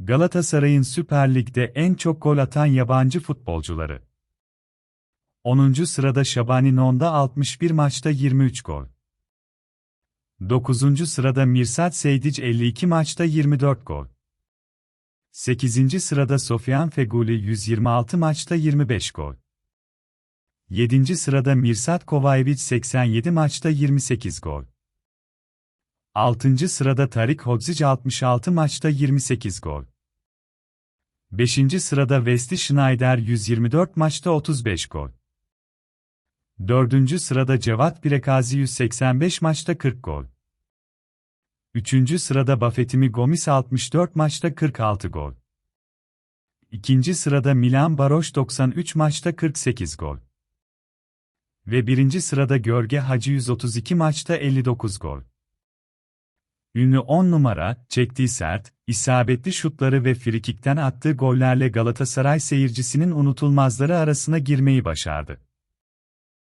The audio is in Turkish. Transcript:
Galatasaray'ın Süper Lig'de en çok gol atan yabancı futbolcuları. 10. sırada Şabani Nonda 61 maçta 23 gol. 9. sırada Mirsat Seydic 52 maçta 24 gol. 8. sırada Sofyan Feguli 126 maçta 25 gol. 7. sırada Mirsat Kovayevic 87 maçta 28 gol. 6. sırada Tarik Hodzic 66 maçta 28 gol. 5. sırada Wesley Schneider 124 maçta 35 gol. 4. sırada Cevat Birekazi 185 maçta 40 gol. 3. sırada Bafetimi Gomis 64 maçta 46 gol. 2. sırada Milan Baroş 93 maçta 48 gol. Ve 1. sırada Görge Hacı 132 maçta 59 gol. Ünlü 10 numara, çektiği sert, isabetli şutları ve frikikten attığı gollerle Galatasaray seyircisinin unutulmazları arasına girmeyi başardı.